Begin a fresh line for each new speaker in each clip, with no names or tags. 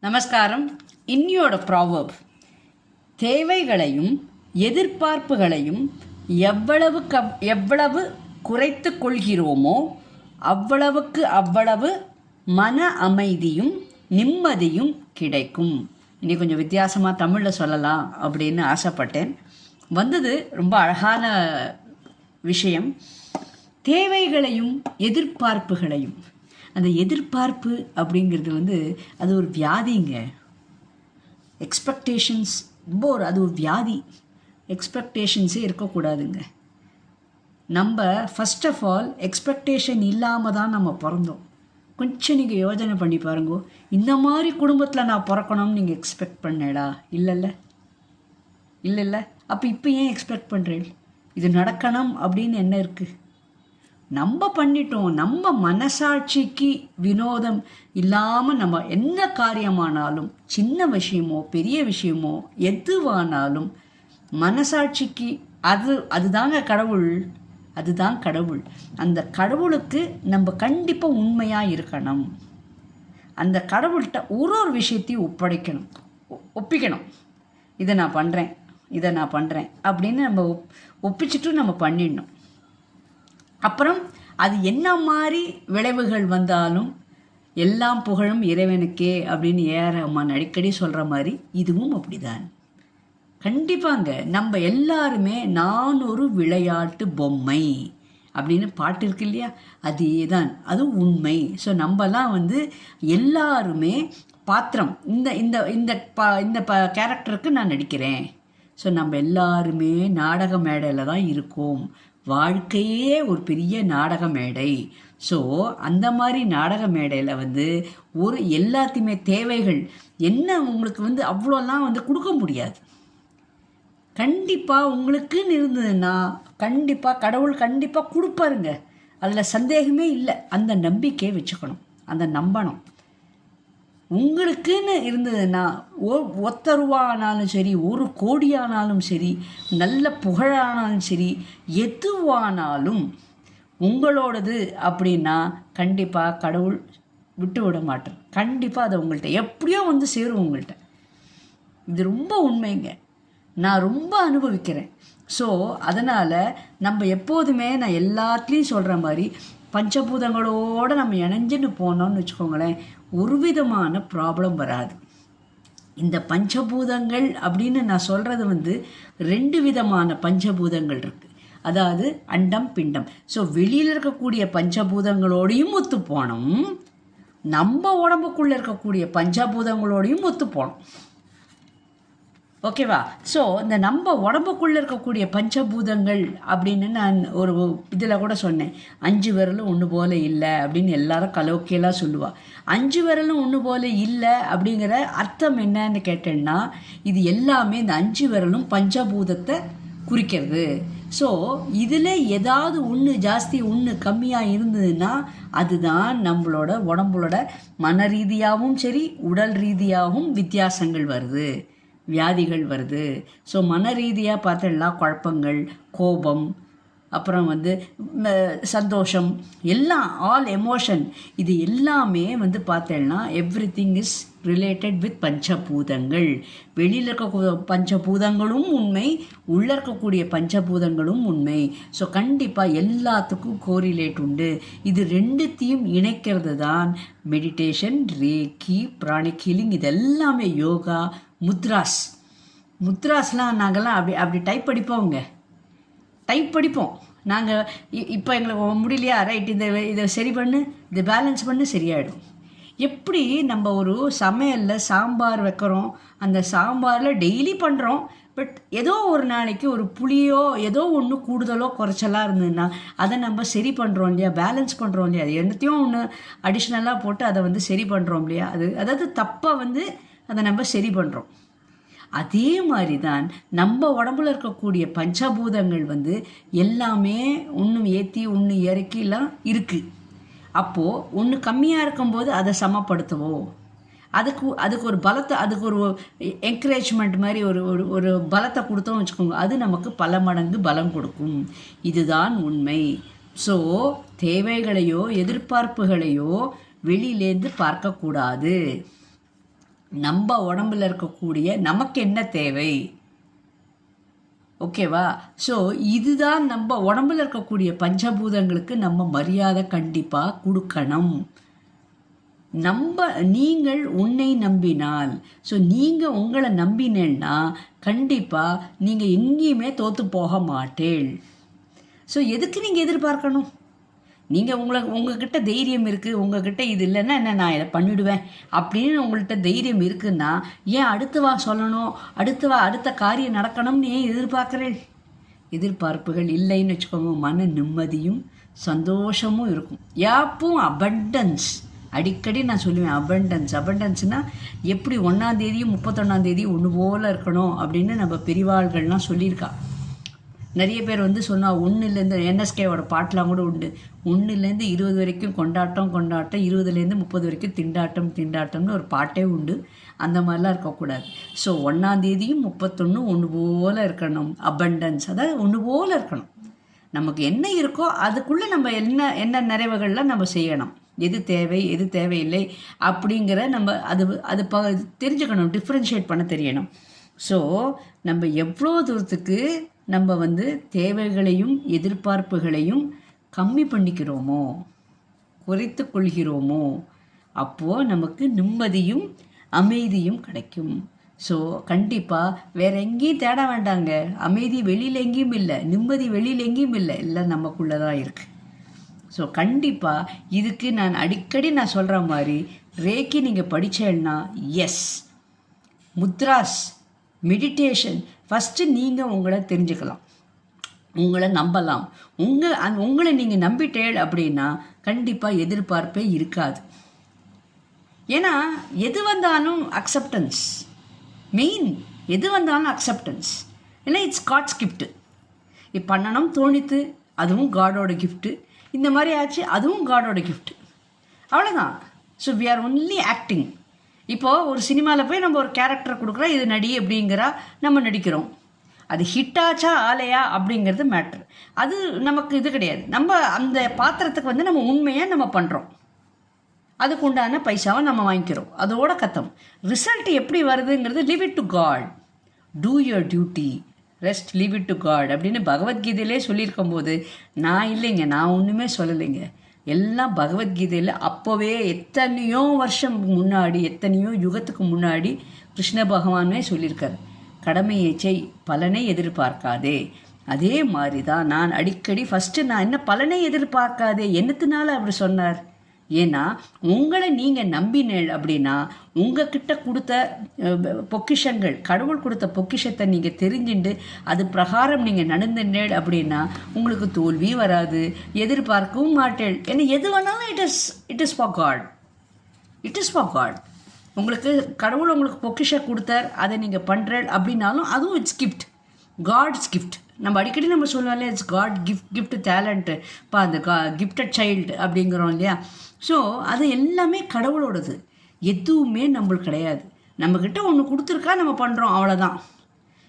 நமஸ்காரம். இன்னியோட ப்ராவர்ப் தேவைகளையும் எதிர்பார்ப்புகளையும் எவ்வளவு க எவ்வளவு குறைத்து கொள்கிறோமோ அவ்வளவுக்கு அவ்வளவு மன அமைதியும் நிம்மதியும் கிடைக்கும். இனி கொஞ்சம் வித்தியாசமாக தமிழில் சொல்லலாம் அப்படின்னு ஆசைப்பட்டேன். வந்தது ரொம்ப அழகான விஷயம். தேவைகளையும் எதிர்பார்ப்புகளையும். அந்த எதிர்பார்ப்பு அப்படிங்கிறது வந்து அது ஒரு வியாதிங்க. எக்ஸ்பெக்டேஷன்ஸ் ரொம்ப ஒரு அது ஒரு வியாதி. எக்ஸ்பெக்டேஷன்ஸே இருக்கக்கூடாதுங்க. நம்ம ஃபஸ்ட் ஆஃப் ஆல் எக்ஸ்பெக்டேஷன் இல்லாமல் தான் நம்ம பிறந்தோம். கொஞ்சம் நீங்கள் யோசனை பண்ணி பாருங்க. இந்த மாதிரி குடும்பத்தில் நான் பிறக்கணும்னு நீங்கள் எக்ஸ்பெக்ட் பண்ணேடா? இல்லைல்ல. இல்லைல்ல. அப்போ இப்போ ஏன் எக்ஸ்பெக்ட் பண்ணுறேன் இது நடக்கணும் அப்படின்னு என்ன இருக்குது நம்ம பண்ணிட்டோம் நம்ம மனசாட்சிக்கு வினோதம் இல்லாமல் நம்ம என்ன காரியமானாலும் சின்ன விஷயமோ பெரிய விஷயமோ எதுவானாலும் மனசாட்சிக்கு அது அதுதாங்க கடவுள் அதுதான் கடவுள். அந்த கடவுளுக்கு நம்ம கண்டிப்பாக உண்மையாக இருக்கணும். அந்த கடவுள்கிட்ட ஒரு ஒரு விஷயத்தையும் ஒப்படைக்கணும். ஒ- ஒப்பிக்கணும். இதை நான் பண்ணுறேன் இதை நான் பண்ணுறேன் அப்படின்னு நம்ம ஒப் ஒப்பிச்சுட்டு நம்ம பண்ணிடணும். அப்புறம் அது என்ன மாதிரி விளைவுகள் வந்தாலும் எல்லாம் புகழும் இறைவனுக்கே அப்படின்னு ஏஆர் ரஹ்மான் அடிக்கடி சொல்கிற மாதிரி இதுவும் அப்படிதான். கண்டிப்பாங்க நம்ம எல்லாருமே நான் ஒரு விளையாட்டு பொம்மை அப்படின்னு பாட்டு இருக்கு இல்லையா? அதே தான் அது உண்மை. ஸோ நம்மலாம் வந்து எல்லாருமே பாத்திரம் இந்த இந்த இந்த பா இந்த ப கேரக்டருக்கு நான் நடிக்கிறேன். ஸோ நம்ம எல்லாருமே நாடக மேடையில் தான் இருக்கோம். வாழ்க்கையே ஒரு பெரிய நாடக மேடை. ஸோ அந்த மாதிரி நாடக மேடையில் வந்து ஒரு எல்லாத்தையுமே தேவைகள் என்ன உங்களுக்கு வந்து அவ்வளோலாம் வந்து கொடுக்க முடியாது. கண்டிப்பாக உங்களுக்குன்னு இருந்ததுன்னா கண்டிப்பாக கடவுள் கண்டிப்பாக கொடுப்பாருங்க. அதில் சந்தேகமே இல்லை. அந்த நம்பிக்கையை வச்சுக்கணும். அந்த நம்பணும். உங்களுக்குன்னு இருந்ததுன்னா ஒ ஒத்த ரூபா ஆனாலும் சரி ஒரு கோடியானாலும் சரி நல்ல புகழானாலும் சரி எதுவானாலும் உங்களோடது அப்படின்னா கண்டிப்பாக கடவுள் விட்டு விட மாட்டார். கண்டிப்பாக அதை உங்கள்கிட்ட எப்படியோ வந்து சேரும் உங்கள்கிட்ட இது ரொம்ப உண்மைங்க. நான் ரொம்ப அனுபவிக்கிறேன். ஸோ அதனால் நம்ம எப்போதுமே நான் எல்லாத்துலேயும் சொல்கிற மாதிரி பஞ்சபூதங்களோடு நம்ம இணைஞ்சுன்னு போனோம்னு வச்சுக்கோங்களேன் ஒரு விதமான ப்ராப்ளம் வராது. இந்த பஞ்சபூதங்கள் அப்படின்னு நான் சொல்கிறது வந்து ரெண்டு விதமான பஞ்சபூதங்கள் இருக்குது அதாவது அண்டம் பிண்டம். ஸோ வெளியில் இருக்கக்கூடிய பஞ்சபூதங்களோடையும் ஒத்து போனோம் நம்ம உடம்புக்குள்ளே இருக்கக்கூடிய பஞ்சபூதங்களோடையும் ஒத்து போனோம் ஓகேவா? ஸோ இந்த நம்ம உடம்புக்குள்ளே இருக்கக்கூடிய பஞ்சபூதங்கள் அப்படின்னு நான் ஒரு இதில் கூட சொன்னேன். அஞ்சு விரலும் ஒன்று போல இல்லை அப்படின்னு எல்லாரும் கலோக்கியெல்லாம் சொல்லுவாள் அஞ்சு விரலும் ஒன்று போல இல்லை அப்படிங்கிற அர்த்தம் என்னன்னு கேட்டேன்னா இது எல்லாமே இந்த அஞ்சு விரலும் பஞ்சபூதத்தை குறிக்கிறது. ஸோ இதில் ஏதாவது ஒன்று ஜாஸ்தி ஒன்று கம்மியாக இருந்ததுன்னா அதுதான் நம்மளோட உடம்புலோட மன ரீதியாகவும் சரி உடல் ரீதியாகவும் வித்தியாசங்கள் வருது. வியாதிகள் வருது. ஸோ மன ரீதியாக பார்த்தோம்னா குழப்பங்கள் கோபம் அப்புறம் வந்து சந்தோஷம் எல்லாம் ஆல் எமோஷன் இது எல்லாமே வந்து பார்த்தேன்னா everything is related with பஞ்சபூதங்கள். வெளியில் இருக்க பஞ்சபூதங்களும் உண்மை உள்ளே இருக்கக்கூடிய பஞ்சபூதங்களும் உண்மை. ஸோ கண்டிப்பாக எல்லாத்துக்கும் கோரிலேட் உண்டு. இது ரெண்டுத்தையும் இணைக்கிறது தான் மெடிடேஷன் ரேக்கி பிராணிக் ஹீலிங் இது எல்லாமே யோகா முத்ராஸ். முத்ராஸ்லாம் நாங்கள்லாம் அப்படி அப்படி டைப் படிப்போங்க டைப் படிப்போம். நாங்கள் இப்போ எங்களுக்கு முடியலையா? ரைட் இந்த இதை சரி பண்ணு இதை பேலன்ஸ் பண்ணு சரியாயிடும். எப்படி நம்ம ஒரு சமையலில் சாம்பார் வைக்கிறோம் அந்த சாம்பாரில் டெய்லி பண்ணுறோம் பட் ஏதோ ஒரு நாளைக்கு ஒரு புளியோ ஏதோ ஒன்று கூடுதலோ குறைச்சலாக இருந்ததுன்னா அதை நம்ம சரி பண்ணுறோம் இல்லையா? பேலன்ஸ் பண்ணுறோம் இல்லையா? அது என்னத்தையும் ஒன்று அடிஷ்னலாக போட்டு அதை வந்து சரி பண்ணுறோம் இல்லையா? அது அதாவது தப்பாக வந்து அதை நம்ம சரி பண்ணுறோம் அதே மாதிரி தான் நம்ம உடம்புல இருக்கக்கூடிய பஞ்சபூதங்கள் வந்து எல்லாமே ஒன்றும் ஏற்றி ஒன்று இறக்கிலாம் இருக்குது அப்போது ஒன்று கம்மியாக இருக்கும்போது அதை சமப்படுத்துவோம். அதுக்கு அதுக்கு ஒரு பலத்தை அதுக்கு ஒரு என்கரேஜ்மெண்ட் மாதிரி ஒரு ஒரு ஒரு பலத்தை கொடுத்தோம் வச்சுக்கோங்க. அது நமக்கு பல மடங்கு பலம் கொடுக்கும். இதுதான் உண்மை. ஸோ தேவைகளையோ எதிர்பார்ப்புகளையோ வெளியிலேருந்து பார்க்கக்கூடாது. நம்ம உடம்புல இருக்கக்கூடிய நமக்கு என்ன தேவை? ஓகேவா ஸோ இதுதான் நம்ம உடம்புல இருக்கக்கூடிய பஞ்சபூதங்களுக்கு நம்ம மரியாதை கண்டிப்பாக கொடுக்கணும். நம்ப நீங்கள் உன்னை நம்பினால் ஸோ நீங்கள் உங்களை நம்பினேன்னா கண்டிப்பாக நீங்கள் எங்கேயுமே தோற்று போக மாட்டேள். ஸோ எதுக்கு நீங்கள் எதிர்பார்க்கணும்? நீங்கள் உங்களை உங்ககிட்ட தைரியம் இருக்குது உங்ககிட்ட இது இல்லைன்னா என்ன நான் இதை பண்ணிவிடுவேன் அப்படின்னு உங்கள்கிட்ட தைரியம் இருக்குன்னா ஏன் அடுத்து வா சொல்லணும்? அடுத்து வா அடுத்த காரியம் நடக்கணும்னு ஏன் எதிர்பார்க்குறேன்? எதிர்பார்ப்புகள் இல்லைன்னு வச்சுக்கோங்க மன நிம்மதியும் சந்தோஷமும் இருக்கும். யாப்பும் அபண்டன்ஸ் அடிக்கடி நான் சொல்லுவேன் அபண்டன்ஸ் அபண்டன்ஸ்னால் எப்படி ஒன்றாந்தேதியும் முப்பத்தொன்னாந்தேதியும் ஒன்று போல் இருக்கணும் அப்படின்னு நம்ம பெரிவாள்கள்லாம் சொல்லியிருக்கா. நிறைய பேர் வந்து சொன்னால் ஒன்றுலேருந்து என்எஸ்கேவோட பாட்டெலாம் கூட உண்டு. ஒன்றுலேருந்து இருபது வரைக்கும் கொண்டாட்டம் கொண்டாட்டம் இருபதுலேருந்து முப்பது வரைக்கும் திண்டாட்டம் திண்டாட்டம்னு ஒரு பாட்டே உண்டு. அந்த மாதிரிலாம் இருக்கக்கூடாது. ஸோ ஒன்றாந்தேதியும் முப்பத்தொன்று ஒன்று போல் இருக்கணும். அபண்டன்ஸ் அதாவது ஒன்று போல் இருக்கணும். நமக்கு என்ன இருக்கோ அதுக்குள்ளே நம்ம என்ன என்ன நிறைவுகள்லாம் நம்ம செய்யணும். எது தேவை எது தேவையில்லை அப்படிங்கிற நம்ம அது அது ப தெரிஞ்சுக்கணும் டிஃப்ரென்ஷியேட் பண்ண தெரியணும். ஸோ நம்ம எவ்வளோ தூரத்துக்கு நம்ம வந்து தேவைகளையும் எதிர்பார்ப்புகளையும் கம்மி பண்ணிக்கிறோமோ குறைத்து கொள்கிறோமோ அப்போது நமக்கு நிம்மதியும் அமைதியும் கிடைக்கும். ஸோ கண்டிப்பாக வேற எங்கேயும் தேட வேண்டாங்க. அமைதி வெளியில் எங்கேயும் இல்லை. நிம்மதி வெளியில் எங்கேயும் இல்லை. எல்லாம் நமக்குள்ளே தான் இருக்குது ஸோ கண்டிப்பாக இதுக்கு நான் அடிக்கடி நான் சொல்கிற மாதிரி ரேக்கி நீங்கள் படித்தேன்னா எஸ் முத்ராஸ் மெடிடேஷன் ஃபஸ்ட்டு நீங்கள் உங்களை தெரிஞ்சுக்கலாம். உங்களை நம்பலாம். உங்கள் அந் உங்களை நீங்கள் நம்பிட்டேள் அப்படின்னா கண்டிப்பாக எதிர்பார்ப்பே இருக்காது. ஏன்னா எது வந்தாலும் அக்செப்டன்ஸ் மெயின் எது வந்தாலும் அக்செப்டன்ஸ் ஏன்னா இட்ஸ் காட்ஸ் கிஃப்ட்டு இப்போ பண்ணணும் தோணித்து அதுவும் காடோட கிஃப்ட்டு இந்த மாதிரி ஆச்சு அதுவும் காடோட கிஃப்ட்டு அவ்வளோதான் so we are only acting இப்போது ஒரு சினிமாவில் போய் நம்ம ஒரு கேரக்டர் கொடுக்குறோம் இது நடி அப்படிங்கிறா நம்ம நடிக்கிறோம். அது ஹிட்டாச்சா ஆலையா அப்படிங்கிறது மேட்ரு அது நமக்கு இது கிடையாது. நம்ம அந்த பாத்திரத்துக்கு வந்து நம்ம உண்மையாக நம்ம பண்ணுறோம் அதுக்கு உண்டான பைசாவை நம்ம வாங்கிக்கிறோம். அதோட கத்தம். ரிசல்ட் எப்படி வருதுங்கிறது leave it to God do your duty rest leave it to God அப்படின்னு பகவத்கீதையிலே சொல்லியிருக்கும் போது நான் இல்லைங்க நான் ஒன்றுமே சொல்லலைங்க. எல்லாம் பகவத்கீதையில் அப்போவே எத்தனையோ வருஷம் முன்னாடி எத்தனையோ யுகத்துக்கு முன்னாடி கிருஷ்ண பகவானே சொல்லியிருக்காரு. கடமையை செய் பலனை எதிர்பார்க்காதே. அதே மாதிரி தான் நான் அடிக்கடி ஃபஸ்ட்டு நான் என்ன பலனை எதிர்பார்க்காதே என்னத்தினால அப்படி சொன்னார்? ஏன்னா உங்களை நீங்கள் நம்பினேள் அப்படின்னா உங்ககிட்ட கொடுத்த பொக்கிஷங்கள் கடவுள் கொடுத்த பொக்கிஷத்தை நீங்கள் தெரிஞ்சுட்டு அது பிரகாரம் நீங்கள் நடந்துனேள் அப்படின்னா உங்களுக்கு தோல்வி வராது எதிர்பார்க்கவும் மாட்டேள். ஏன்னா எது வேணாலும் it is it is for God it is for God உங்களுக்கு கடவுள் உங்களுக்கு பொக்கிஷம் கொடுத்தார் அதை நீங்கள் பண்ணுறேள் அப்படின்னாலும் அதுவும் இட்ஸ் கிஃப்ட் காட்ஸ் கிஃப்ட் நம்ம அடிக்கடி நம்ம சொல்லுவோம் it's God gift gift talent இப்போ அந்த கா கிஃப்டட் சைல்டு அப்படிங்கிறோம் இல்லையா? ஸோ அது எல்லாமே கடவுளோடது. எதுவுமே நம்மளுக்கு கிடையாது. நம்மக்கிட்ட ஒன்று கொடுத்துருக்கா நம்ம பண்ணுறோம் அவ்வளோதான்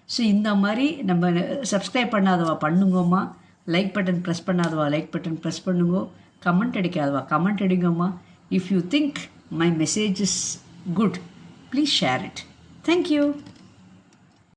ஸோ இந்த மாதிரி நம்ம சப்ஸ்கிரைப் பண்ணாதவா பண்ணுங்கம்மா. லைக் பட்டன் ப்ரெஸ் பண்ணாதவா லைக் பட்டன் ப்ரெஸ் பண்ணுங்கோ. கமெண்ட் அடிக்காதவா comment அடிங்கம்மா. If you think my message is good please share it thank you